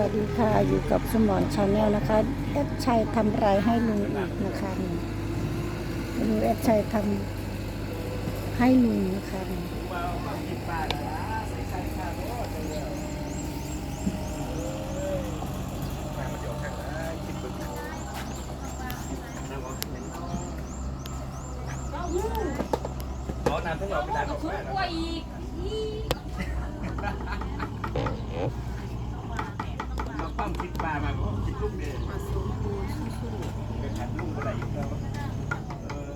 วัสดีค่ะอยู่กับสมอนชาแนลนะคะแอดชัยทำไรให้ลุงอีกนะคะดูแอดชัยทำให้ลุงนะคะนี่ขอน้ำทั้งหมดเป็นร้านของแม่นะกล้ว ยอีกมาปั้มคิดปลามาเพราะคิดลูกเดียวมาสูงปูสู้ๆเป็นขัดลูกอะไรอยู่แล้วเออ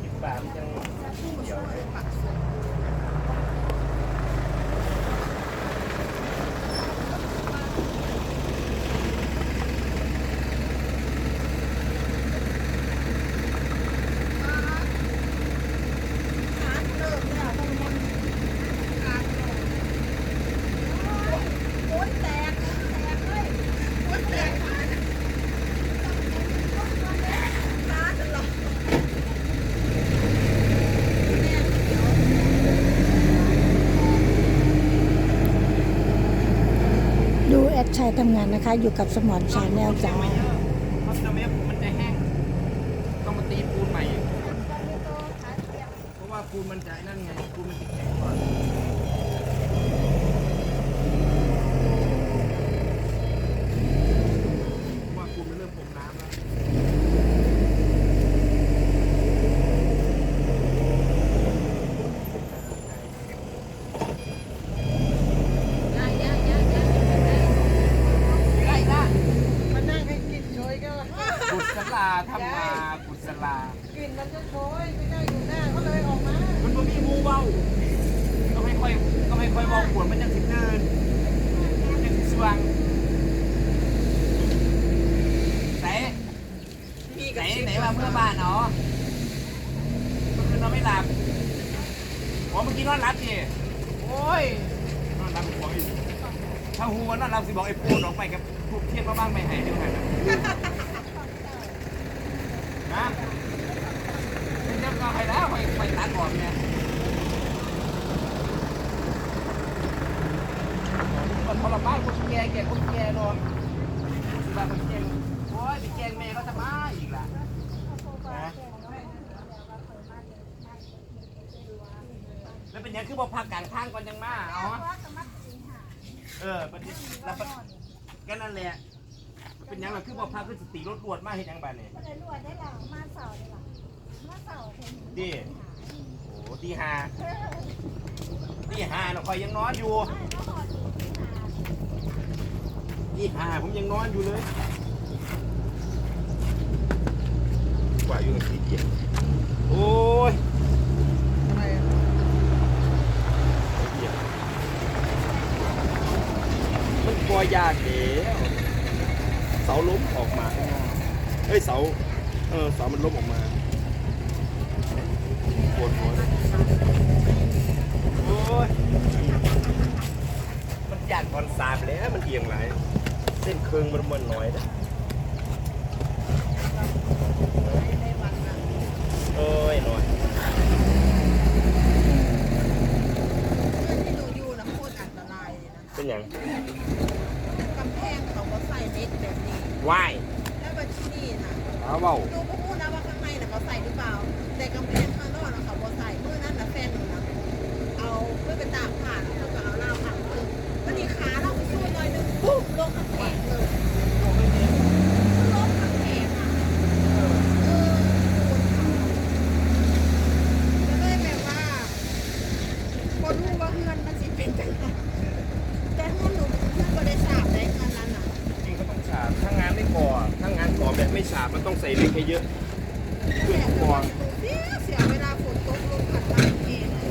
คิดปลามันยังเกี่ยวเลย ดูแอด ชัยทำงานนะคะ อยู่กับสมอนชาแนลจ้าเพราะฉะนั้นมันจะแห้ง ต้องมาตีปูนใหม่ เพราะว่าปูนมันจะนั่นไง ปูนมันจะแข็งก่อนเพราะว่าปูนมันเริ่มปมน้ำแล้ว ย่าย่าย่าย่า ได้ได้ มานั่งให้กินโชยก็ว่า กุศลาทำมากุศลา กินมันจะโชยไม่ได้อยู่หน้าก็เลยออกมา มันบ่มีหมูเบาก็ไม่ค่อยก็ไม่ค่อยเบาขวดมันยังสิเดินมันยังสิสว่างไหน พี่ ไหนไหนมาเพื่อบ้านเนาะเมื่อคืนนอนไม่หลับอ๋อเมื่อกี้นอนหลับดิโอ้ยนอนหลับหัวอีกถ้าหูว่านอนหลับสิบอกไอ้ปูนออกไปกับทุกเทียนมาบ้างไม่หายเดี๋ยวหายนะนะเป็นเรียบร้อยแล้วไปไปตัดก่อนเนี่ยมันทรมานคนแก่แก่คนแก่นอนสิบาคนแก่โอ้ยไปแกงแม่ก็จะมาอีก แล้วเป็นยังคือบ่พักกลางทางก่อนยังมาเอาเออประเด็นแล้วประก็นั่นแหละ เป็นยังล่ะคือบ่พักคือสติรถรวดมาเห็นยังบ้านนี่เลยรวยได้หรอมาเสาได้หรอมาเสาเห็นดิโอ้ตีห้าตีห้าเนาะคอยยังนอนอยู่ตีห้าผมยังนอนอยู่เลยก ว่าอยู่สี่เดียวโอ้ยอะไรอะมันกลัวยากเดี๋ยวเสาล้มออกมาข้างนอกเอ้ยเสา เออเสามันล้มออกมาปวดหัวเลยโอ้ยมันยากตอนสามแล้วมันเอียงไหลายเส้นเคืองมันมันน้อยนะ เอ้ยน้อยที่ดูอยู่นะโคตรอันตรายเลยนะเป็นอย่างกำแพงเขาก็ใส่เน็ตแบบนี้ ว่ายแล้วบัดที่นี่นะเอาเบาดูก็พูดนะว่าข้างในน่ะเขาใส่หรือเปล่า แต่กำแพงข้างนอกน่ะเขาบ่ใส่เมื่อนั้นน่ะแฟนหนูนะเอาเพื่อไปตากผ้าแล้วเขาก็เอาเหล้าผักเพิ่มวันนี้ขาเราไปช่วยหน่อยนึงปุ๊บลงกำแพงเลยลงกำแพงอะเออแล้วก็เลยแบบว่าคนรู้ว่าเงินมันสิเป็นจังไงแต่เงินหนูก็ได้ทราบได้เงินนั้นน่ะ จริงก็ต้องฉาบถ้างานไม่พอถ้างานก่อแบบไม่ฉาบมัน ต้องใส่เหล็กให้เยอะเพื่อก่อ เสียเสียเวลาฝนตกลงผัดบ้านเองเลย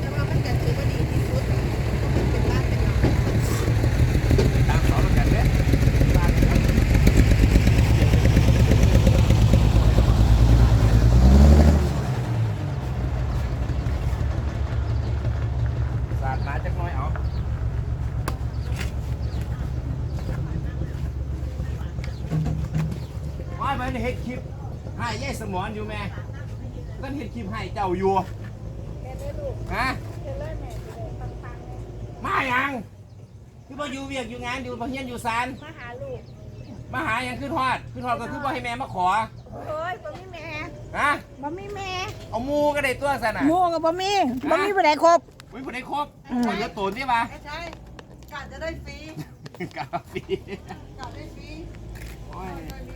แต่ว่ามันก็ถือว่าดีที่สุดเพราะมันเป็นบ้านเป็นหลัง ตามเสาแล้วกันเนี่ยตามกันสาดมาจักหน้อยเอาว่าไปเฮ็ดคลิปให้ยายส มอนอยู่แม่ก็เฮ็ดคลิปให้เจ้าอยู่เห็นเลยลูกฮะเห็นเลยแม่จะได้ปังๆเลยมายังคือบ่อยู่เวียกอยู่งานอยู่บ่เฮียนอยู่ศาลมาหาลูกมาหายังขึ้นฮอดขึ้นฮอดก็คือบ่ให้แม่มาขอโอ้ยบ่มีแม่ฮะบ่มีแม่เอาหมูก็ได้ตัวซั่นน่ะหมูกับบ่มีบ่มีผู้ใดครบอุ้ยบ่ได้ครบอืมคนเหลือโตนนี่ป่ะไม่ใช่กะจะได้ฟรีกาฟีกะได้ฟรีโอ้ยไม่มีนี่ก็ไม่มี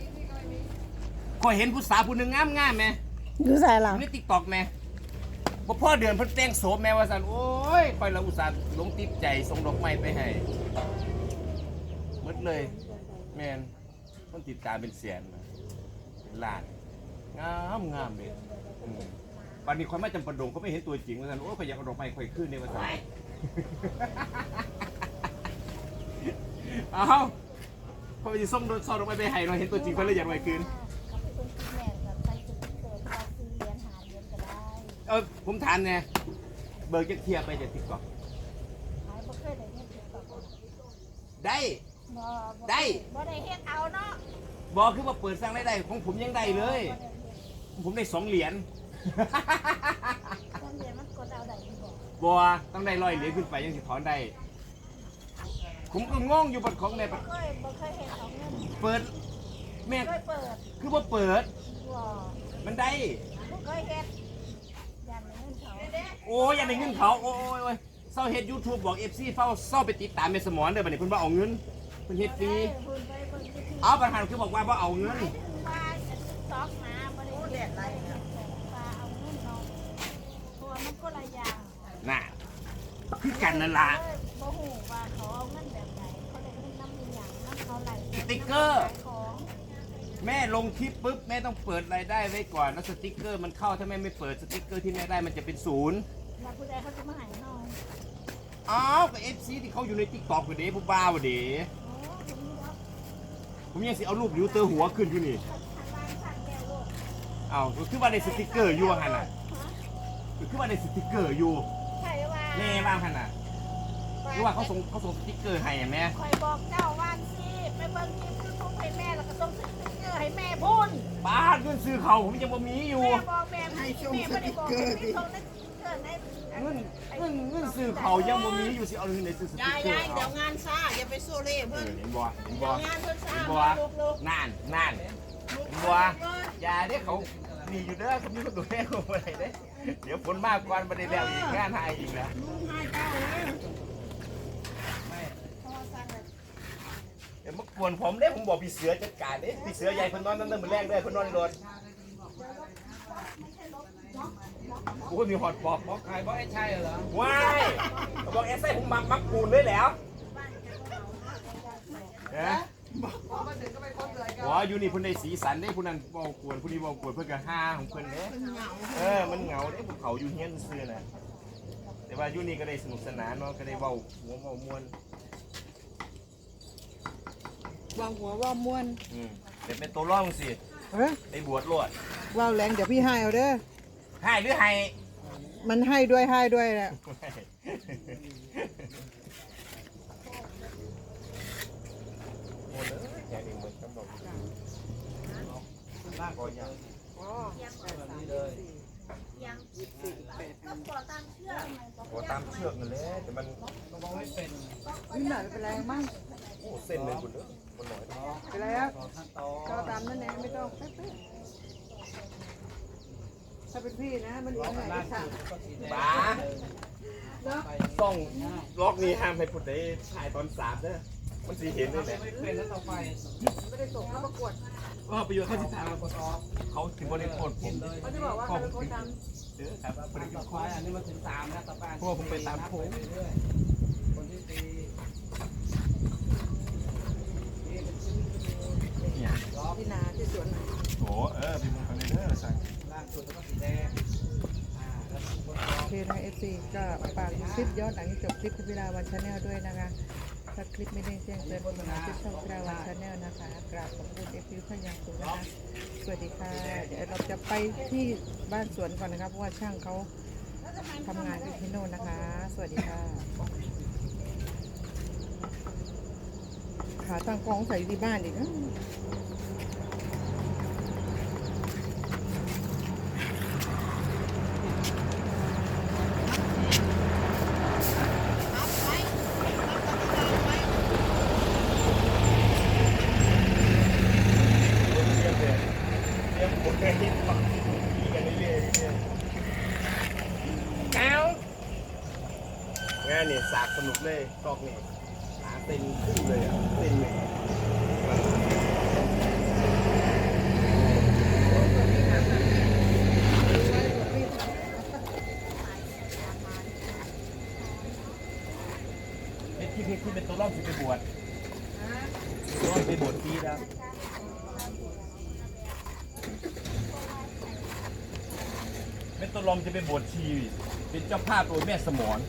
ก็เห็นผู้สาวผู้หนึงงามๆแม่อยู่ใส่หลังใน TikTok แม่บ่พ่อเดือนเพิ่นแต่งโสมแม่ว่าซั่นโอ้ยคอยละอุตส่าห์หลงติดใจส่งดอกไม้ไปให้หมดเลย แม่นคนติดตามเป็นแสนนะเป็นล้านงามงามเลยอืมวันนี้คอยมาจำปาดงเขาไม่เห็นตัวจริงว่าซั่นโอ้ยข่อยอยากเอาดอกไม้ข่อยขึ้นในว่าซั่นเอาเขาไปส่งรถซองดอกไม้ไปให้เราเห็นตัวจริงเขาเลยอยากไว้คืนเขาเป็นคนที่แม่แบบใส่ชุดเกิดเราซื้อเรียนหาเรียนก็ได้ เออผมถามเนี่ยเบิกจะเคลียร์ไปจากติ๊กต็อกหายบ่เคยได้เฮ็ดเกี่ยวกับบ่ได้ บ่บ่ได้ บ่ได้เฮ็ดเอาเนาะบอกคือว่าเปิดสร้างได้ได้ของผมยังได้เลยผมได้สองเหรียญต้องเรียนมันกดเอาได้ที่บอกบัวต้องได้ร้อยเหรียญขึ้นไปยังสิถอนได้ ผมก็งงอยู่บัดของแม่บ่เคยบ่เคยเฮ็ดเอาเงินเปิด แม่เคยเปิดคือว่าเปิด บ่มันได้บ่เคยเฮ็ดยันเงินเขา โอ้ยอยังได้เงินเขาโอ้ยโอ้ยเศร้าเฮ็ดยูทูบบอกเอฟซีเฝ้าเศร้าไปติดตามเมสมอนเด้อบัดนี้เพิ่นว่าเอาเงินเพิ่นเฮ็ดฟรีเอาประธานคือบอกว่าบ่เอาเงินน่ะคือกันนั่นล่ะบ่ฮู้ว่าเขาเอาเงินแบบไหนเขาได้เงินน้ำมีหยังน้ำเขาไหลสติ๊กเกอร์แม่ลงคลิปปุ๊บแม่ต้องเปิดรายได้ไว้ก่อน แล้วสติ๊กเกอร์มันเข้าถ้าแม่ไม่เปิดสติ๊กเกอร์ที่แม่ได้มันจะเป็นศูนย์ แล้วผู้ใดเขาจะมาใหายเฮาอ้าวก็เอฟซีที่เขาอยู่ในติ๊กต็อกอยู่เด้ผู้บ้าวเด้โอ้ถึงนี้แล้วผมยังสิเอารูปริวเตอร์หัวขึ้นอยู่นี่ทางบ้านสั่งแก้วโลกอ้าวก็คือว่าในสติ๊กเกอร์อยู่ว่าหันน่ะฮะก็คือว่าในสติ๊กเกอร์อยู่ใช่ว่าแม่บ้างหันน่ะคือว่าเขาส่งเขาส่งสติ๊กเกอร์ให้อะแม่คอยบอกเจ้าว่านสิไปเบิ่งคลิปยูทูบให้แม่แล้วก็ส่งสติ๊กเกอร์ให้แม่พูนบ้านเงินซื้อเขาผมยังบ่มีอยู่ แม่บอกแม่ให้แม่ไม่ได้บอกให้พี่ส่งสติ๊ก เงินเงินเงินซื้อเขายังบ่มีอยู่สิเอาเงินไหนซื้อสยาติ๊ยกเกอร์ยายเดี๋ยวเอางานซ่าอย่าไปโซเล่เอเพื่นอเห็นบ่เห็นเดี๋บ่งานเพื่นซ่านบ่มาลุกนั่นนั่นเห็นบ่เลยยาเด้เขามีอยู่เด้อเขามีคนดูแลเขาบ่ได้เด้เดี๋ยวฝนมากกว่าบ่ได้แล้วอีกงานหายอีกแล้วลุงให้เจ้าเลยเดี๋ยวมากวนผมเด้ผมบอกพี่เสือจัดการเด้พี่เสือใหญ่เพิ่นนอนนั่นเด้อมื้อแรกเด้อเพิ่นนอนในรถ โอ้ยมีฮอตปอกปอกขายเพราะไอ้ใช่เหรอว้ายเขาบอกเอสไอผมมักมักปูนเลยแหล้วเอ๊ะอ๋ออยู่นี่เพิ่นได้สีสันเด้ผู้นั้นเว้ากวนผู้นี้เว้ากวนเพิ่นก็ฮาของเพิ่นเด้เหงาเออมันเหงาเด้ภูเขาอยู่เฮียนซื่อน่ะแต่ว่าอยู่นี่ก็ได้สนุกสนานเนาะก็ได้เว้าหัวเว้ามวนวางหัวว่าวม้วนอืมแต่เป็นตัวร่องสิเอ้ยได้บวชรวดว่าวแรงเดี๋ยวพี่ให้เอาเด้อ ให้หรือให้มันให้ด้วยให้ด้วยแหละหมดเลยแค่นี้หมดคำบอกลากก่อนอย่างนี่เลยยังก็ขอตามเชื่อโอ้ตามเชือกนั่นแหละแต่มันต้องบอกให้เป็นนี่หน่อยเป็นไรมั่งโอ้เส้นเลยคุณเด้อมันหน่อยเด้อเป็นไรครับต่อขั้นตอนก็ตามนั่นเองไม่ต้องแป๊บๆ ถ้าเป็นพี่นะ มันอยู่ไหนล่าก็สุสั่งดก็สีแดงบ้าเนาะไปต้องล็อกนี้ห้ามให้ผู้ใดถ่ายตอนสามเด้อมันสิเห็นเลยแหละไม่เป็นแล้วต่อไปไม่ได้ส่งเข้าประกวดว่าประโยชน์เขาสิถามกดออกเขาถึงบ่ได้โทษผมเลยเขาจะบอกว่าเขาเป็นคนทเด้อครับบ่ได้ต่อโทไปษอันนี้มาถึงสามแล้วต่อไปคนที่ตีเนี่ยล็อกำที่นาที่สวนไหนโอ้เออพี่มึงคนนี้เด้อสั่งล่างสุดแล้วก็สีแดง อ่าแล้วกดออโอเคนะเอฟซีก็ฝากคลิปย้อนหลังจบคลิปพิลาวันชาแนลด้วยนะคะ ถ้าคลิปไม่ได้แจ้งเตือนคุณมาที่ช่องพิลาวันชาแนลนะคะกราบขอบคุณเอฟซีท่านอย่างสูงนะคะสวัสดีค่ะเดี๋ยวเราจะไปที่บ้านสวนก่อนนะครับเพราะว่าช่างเขาทำงานอยู่ที่โน่นนะคะ สวัสดีค่ะขาตั้งกล้องใส่ที่บ้านอีกนะ เลยกอกเนี่ยหาเต็นขึ้นเลยอะเต็นเลยเป็นที่เพชรที่เป็นตัวร่องสิไปบวชตัวร่องไปบวชปีแล้วเป็นตัวรองจะไปบวชชี เป็นเจ้าภาพตัวแม่สมอน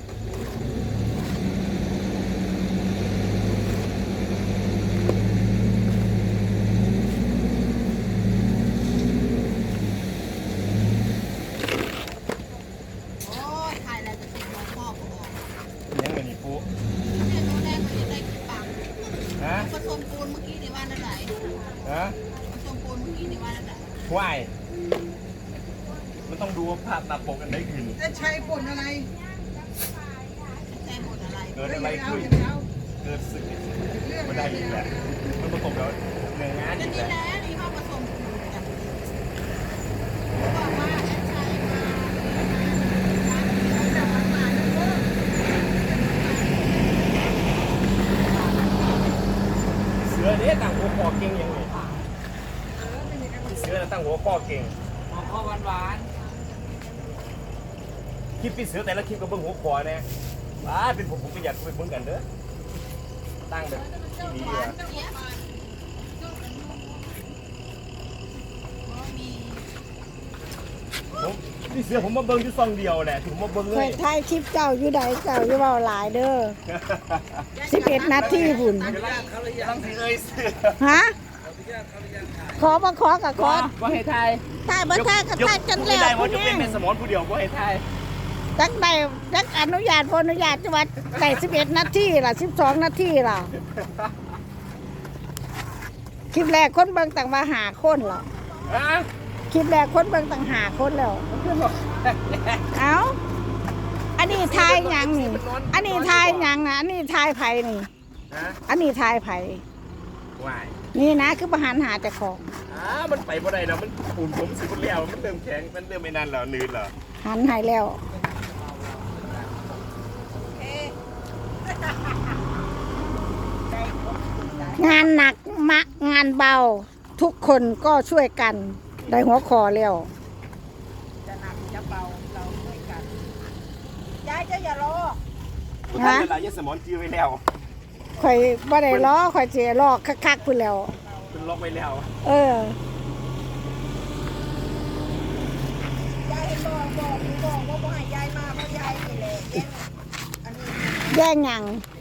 โอ้ยถ่ายอะไรจะเป็นหัวข้อผมบอก ยังไงนี่ปุ๊ เนี่ยตัวแรกมันจะได้กี่ปัง ฮะ ผสมปูนเมื่อกี้ในว่านั่นไหน ฮะ ผสมปูนเมื่อกี้ในว่านั่นไหน วายมันต้องดูว่าภาพตาปกกันได้ขึ้น จะใช้ผลอะไร แซ่หมดอะไร เกิดอะไรขึ้นเกิดสึกไม่ได้อีกแล้วมันประกบแล้วเหนื่อยงานอีกนี่แล้วแหละนี่เขาผสมปูนกันบอกว่าแอดชัยมาจะมาหาเรื่อเนี่ยตั้งหัวข้อเก่งยังไงเสือน่ะตั้งหัวข้อเก่งหอมข้าวหวานหวานคลิปพี่เสือแต่ละคลิปก็เบิ่งหัวคอแน่ ว้าเป็นผมผมก็อยากไปเบิ่งกันเด้อตั้งแบบที่ดีอะเสียมามีผมพี่เสือผมมาเบิ่งอยู่ซองเดียวแหละถึงมาเบิ่งเลเคยยถ่ายคลิปเจ้าอยู่ใดเจ้าอยู่เว้าหลายเด้อ11นาทีพุ่นๆเวลาเขาเลยยังตั้งสิเอ้ยเสือฮะเขาเลยยังเขาเลยยังถ่ายขอบ่ขอกับขอว่าให้ทายถ่ายบ่ถ่ายก็ถ่ายจนไม่แล้วได้ว่าพุ่นจะเป็นแน่แม่สมอนผู้เดียวว่าให้ทาย จักได้จักอนุญาตบ่อนุญาตจะว่าได้11นาทีล่ะ12นาทีล่ะ คลิปแรกคนเบิ่งต่างว่าหาคนเหรอฮะคลิปแรกคนเบิ่งต่างหาคนแล้วเอ้าอันนี้ทายหยังนี่อันนี้ทายหยังนะอันนี้ทายไผนี่ฮะอันนี้ทายไผว่ายนี่นะคือประหารหาเจ้าของอ้ามันไปบ่ได้แล้วมันปุ่นผมสิบ่แล้วมันเริ่มแข็งมันเริ่มไม่นั่นแล้วนืดแล้วหันให้แล้ว งานหนักมะงานเบา ทุกคนก็ช่วยกัน ได้หัวคอแล้วจะหนักจะเบาเราด้วยกันยายจะอย่ารอท่านเวลายายสมอนจื้อไว้แล้วข่อยบ่ได้ล้อข่อยเสียลอกคักๆพุ่นแล้วเป็นล็อกไว้แล้ว เออ บอกบอกบอกว่าบ่ให้ยายมาเพราะยายนี่แหละแย่ง